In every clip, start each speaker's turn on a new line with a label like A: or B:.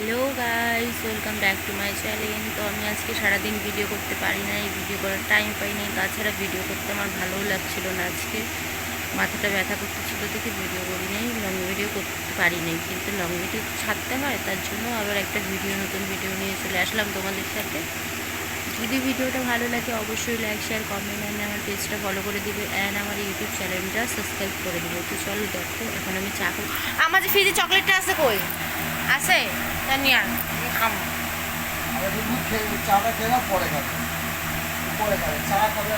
A: Hello guys, welcome back to my channel. তো আমি আজকে সারাদিন ভিডিও করতে পারি নাই, ভিডিও করার টাইম পাই পাইনি। তাছাড়া ভিডিও করতে আমার ভালোও লাগছিল না আজকে। মাথাটা ব্যথা করতেছিল দেখে ভিডিও করি নাই লং ভিডিও করতে পারি নাই। কিন্তু লং ভিডিও ছাড়তে হয়, তার জন্য আবার একটা ভিডিও, নতুন ভিডিও নিয়ে চলে আসলাম তোমাদের সাথে। যদি ভিডিওটা ভালো লাগে অবশ্যই লাইক শেয়ার কমেন্ট অ্যান্ড আমার পেজটা ফলো করে দিবে অ্যান্ড আমার ইউটিউব চ্যানেলটা সাবস্ক্রাইব করে দিবে। তো চলো দেখো, এখন আমি চা করি আমার যে ফ্রিজে চকলেটটা আছে কই? আছে তা নিয়ে আন
B: খাম। চাটা খেয়ে নাও, পরে খাবে। পরে খাবে। চা খাবে।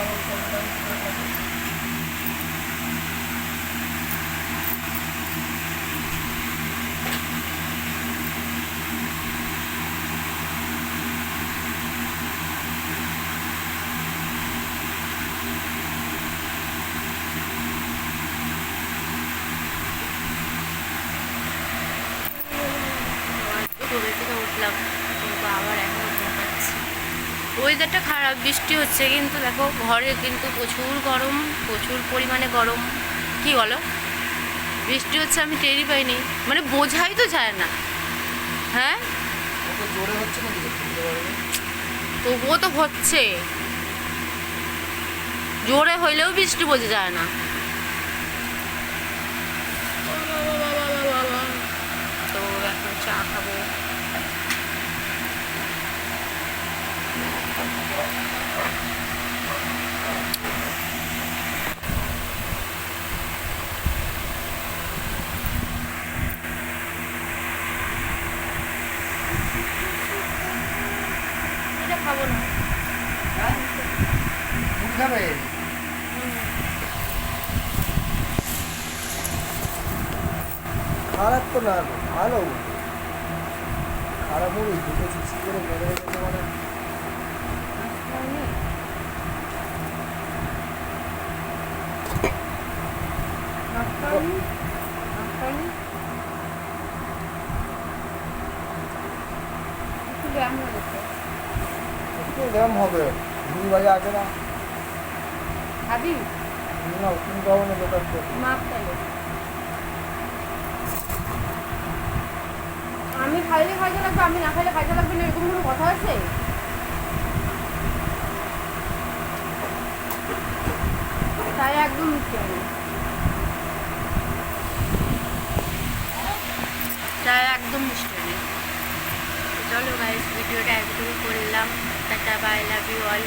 A: উঠলাম কিন্তু আবার এখন ঘুমাচ্ছি ওয়েদারটা খারাপ বৃষ্টি হচ্ছে কিন্তু দেখো ঘরে কিন্তু প্রচুর গরম প্রচুর পরিমাণে গরম। কি বলো? বৃষ্টি হচ্ছে আমি টেরই পাইনি। মানে বোঝাই তো যায় না। হ্যাঁ? তবুও তো হচ্ছে। জোরে হইলেও বৃষ্টি বোঝা যায় না তো এখন চা খাব এটা খাব না।
B: হ্যাঁ খাবে? খারাপ তো না ভালো। খারাপ মুড়ি দুটো চিপস করে বেড়ে রেখেছে মানে
A: আমি খাইলে খাইতে লাগবে আমি না খাইলে খাইতে লাগবে না এরকম কোনো কথা আছে তাই একদম মিষ্টি হবে একদম মিষ্টি নেই চলো গাইস ভিডিওটা একদমই করলাম। Tata bye love you all